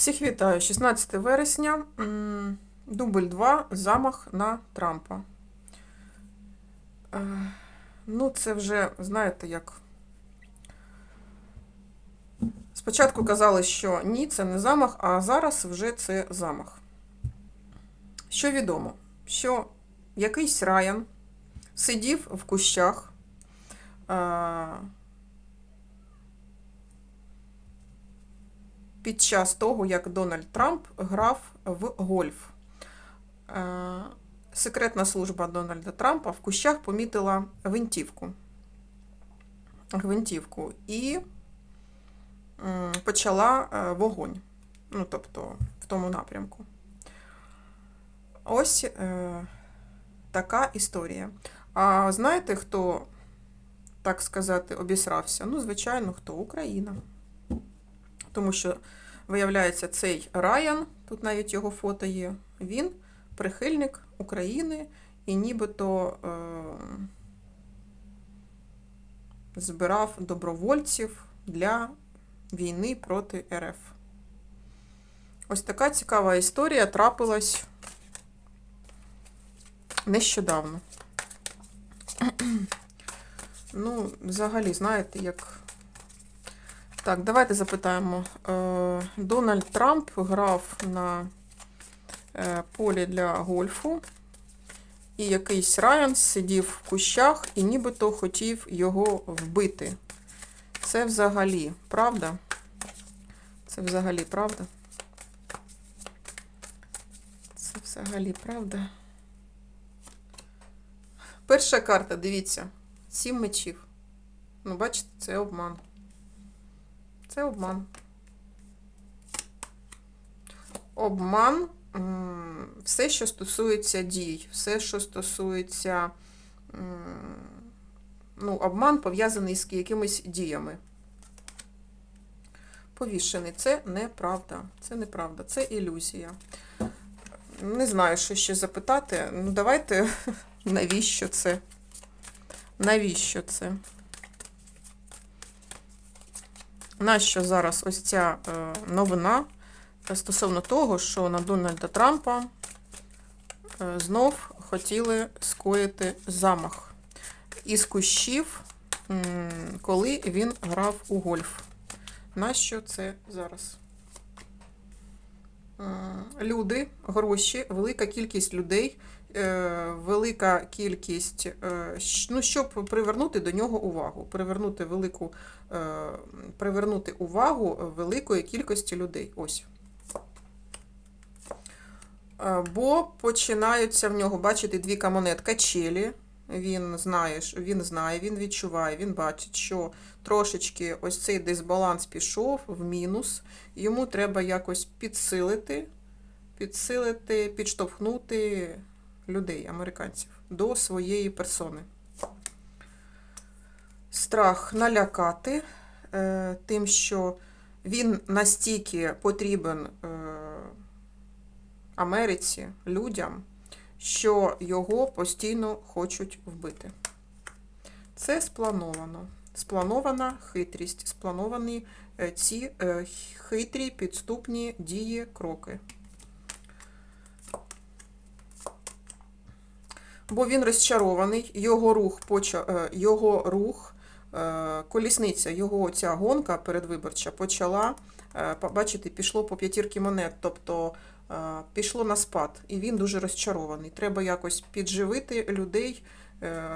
Всіх вітаю. 16 вересня. Дубль 2. Замах на Трампа. Е, Ну, це вже, знаєте, як. Спочатку казали, що ні, це не замах, а зараз вже це замах. Що відомо? Що якийсь Райан сидів в кущах. Під час того, як Дональд Трамп грав в гольф. Е, Секретна служба Дональда Трампа в кущах помітила гвинтівку. Гвинтівку і почала е, вогонь. Ну, тобто, в тому напрямку. Ось е, така історія. А знаєте, хто, так сказати, обісрався? Ну, звичайно, хто? Україна. Тому що, виявляється, цей Райан, тут навіть його фото є, він прихильник України і нібито е, збирав добровольців для війни проти РФ. Ось така цікава історія трапилась нещодавно. Ну, взагалі, знаєте, як. Так, давайте запитаємо. Е, Дональд Трамп грав на е, полі для гольфу, і якийсь Райан сидів в кущах і нібито хотів його вбити. Це взагалі правда? Це взагалі правда? Це взагалі правда. Перша карта, дивіться, сім мечів. Ну, бачите, це обман. Це обман. Обман все, що стосується дій, все, що стосується. Ну, обман пов'язаний з якимись діями. Повішений. Це неправда. Це неправда, це ілюзія. Не знаю, що ще запитати. Ну, давайте, навіщо це? Навіщо це? Нащо зараз ось ця е, новина стосовно того, що на Дональда Трампа е, знов хотіли скоїти замах із кущів, коли він грав у гольф. Нащо це зараз? Люди, гроші, велика кількість людей, е, велика кількість, е, ну, щоб привернути до нього увагу, привернути велику, е, привернути увагу великої кількості людей. Ось. Е, Бо починаються в нього, бачите, дві монет качелі. Він знає, він знає, він відчуває, він бачить, що трошечки ось цей дисбаланс пішов в мінус. Йому треба якось підсилити, підсилити, підштовхнути людей, американців, до своєї персони. Страх налякати е, тим, що він настільки потрібен е, Америці, людям, що його постійно хочуть вбити. Це сплановано. Спланована хитрість, сплановані е, ці е, хитрі підступні дії, кроки. Бо він розчарований, його рух, е, його рух е, колісниця, його ця гонка передвиборча почала, е, бачите, пішло по п'ятірки монет, тобто пішло на спад, і він дуже розчарований. Треба якось підживити людей,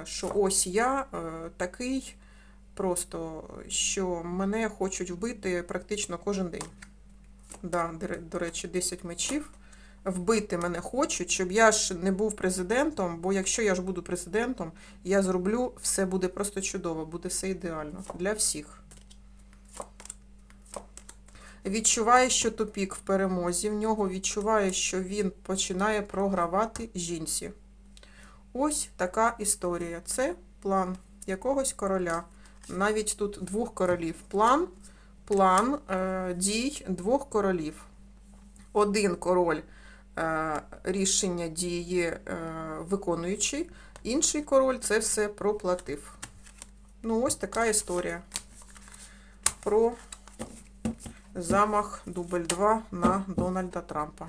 що ось я такий, просто що мене хочуть вбити практично кожен день. Да, до речі, 10 мечів. Вбити мене хочуть, щоб я ж не був президентом, бо якщо я ж буду президентом, я зроблю, все буде просто чудово, буде все ідеально для всіх. Відчуває, що тупік в перемозі, в нього відчуває, що він починає програвати жінці. Ось така історія. Це план якогось короля. Навіть тут двох королів. План, план е, дій двох королів. Один король рішення дії е, виконуючий, інший король це все проплатив. Ну, ось така історія про замах дубль 2 на Дональда Трампа.